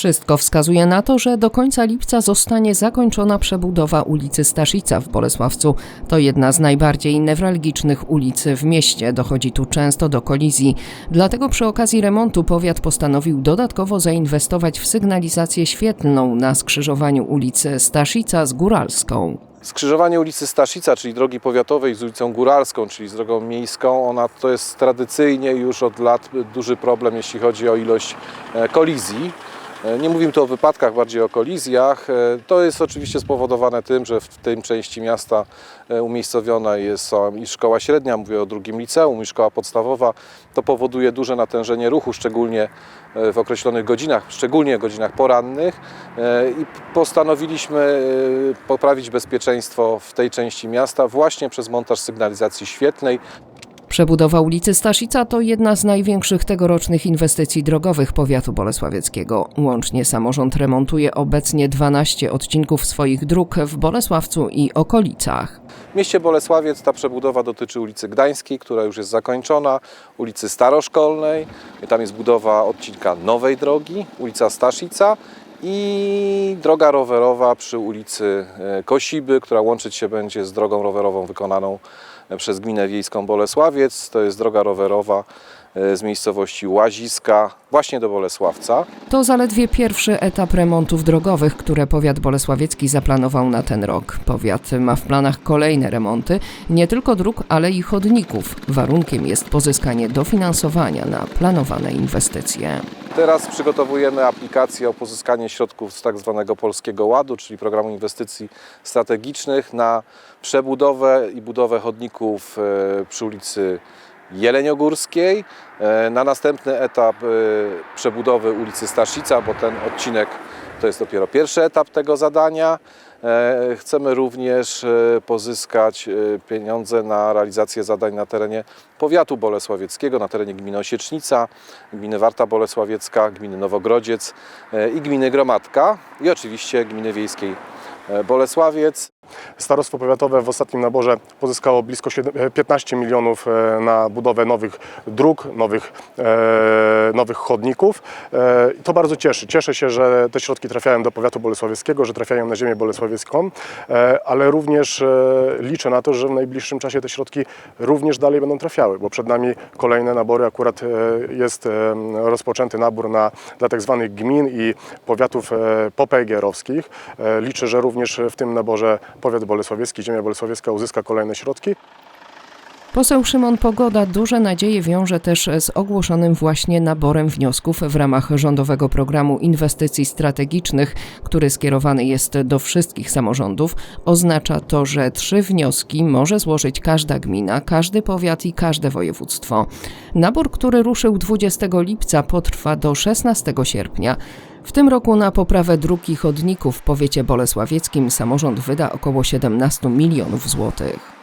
Wszystko wskazuje na to, że do końca lipca zostanie zakończona przebudowa ulicy Staszica w Bolesławcu. To jedna z najbardziej newralgicznych ulic w mieście. Dochodzi tu często do kolizji. Dlatego przy okazji remontu powiat postanowił dodatkowo zainwestować w sygnalizację świetlną na skrzyżowaniu ulicy Staszica z Góralską. Skrzyżowanie ulicy Staszica, czyli drogi powiatowej z ulicą Góralską, czyli z drogą miejską, ona to jest tradycyjnie już od lat duży problem, jeśli chodzi o ilość e, kolizji. E, Nie mówimy tu o wypadkach, bardziej o kolizjach. E, To jest oczywiście spowodowane tym, że w tej części miasta e, umiejscowiona jest i szkoła średnia, mówię o drugim liceum, i szkoła podstawowa. To powoduje duże natężenie ruchu, szczególnie w określonych godzinach, szczególnie godzinach porannych. I postanowiliśmy poprawić bezpieczeństwo w tej części miasta właśnie przez montaż sygnalizacji świetlnej. Przebudowa ulicy Staszica to jedna z największych tegorocznych inwestycji drogowych powiatu bolesławieckiego. Łącznie samorząd remontuje obecnie 12 odcinków swoich dróg w Bolesławcu i okolicach. W mieście Bolesławiec ta przebudowa dotyczy ulicy Gdańskiej, która już jest zakończona, ulicy Staroszkolnej, tam jest budowa odcinka nowej drogi, ulica Staszica i droga rowerowa przy ulicy e, Kosiby, która łączyć się będzie z drogą rowerową wykonaną e, przez gminę wiejską Bolesławiec. To jest droga rowerowa e, z miejscowości Łaziska właśnie do Bolesławca. To zaledwie pierwszy etap remontów drogowych, które powiat bolesławiecki zaplanował na ten rok. Powiat ma w planach kolejne remonty, nie tylko dróg, ale i chodników. Warunkiem jest pozyskanie dofinansowania na planowane inwestycje. Teraz przygotowujemy aplikację o pozyskanie środków z tak zwanego Polskiego Ładu, czyli programu inwestycji strategicznych na przebudowę i budowę chodników e, przy ulicy Jeleniogórskiej, e, na następny etap e, przebudowy ulicy Staszica, bo ten odcinek to jest dopiero pierwszy etap tego zadania. E, Chcemy również e, pozyskać e, pieniądze na realizację zadań na terenie powiatu bolesławieckiego, na terenie gminy Osiecznica, gminy Warta Bolesławiecka, gminy Nowogrodziec i gminy Gromadka i oczywiście gminy wiejskiej Bolesławiec. Starostwo powiatowe w ostatnim naborze pozyskało blisko 7 e, 15 milionów e, na budowę nowych dróg, nowych, e, nowych chodników. To bardzo cieszy. Cieszę się, że te środki trafiają do powiatu bolesławieckiego, że trafiają na ziemię bolesławiecką, ale również liczę na to, że w najbliższym czasie te środki również dalej będą trafiały, bo przed nami kolejne nabory. Akurat jest rozpoczęty nabór na, dla tak zwanych gmin i powiatów popegierowskich. E, Liczę, że również w tym naborze powiat bolesławiecki, ziemia bolesławiecka uzyska kolejne środki. Poseł Szymon Pogoda duże nadzieje wiąże też z ogłoszonym właśnie naborem wniosków w ramach rządowego programu inwestycji strategicznych, który skierowany jest do wszystkich samorządów. Oznacza to, że trzy wnioski może złożyć każda gmina, każdy powiat i każde województwo. Nabór, który ruszył 20 lipca, potrwa do 16 sierpnia. W tym roku na poprawę dróg i chodników w powiecie bolesławieckim samorząd wyda około 17 milionów złotych.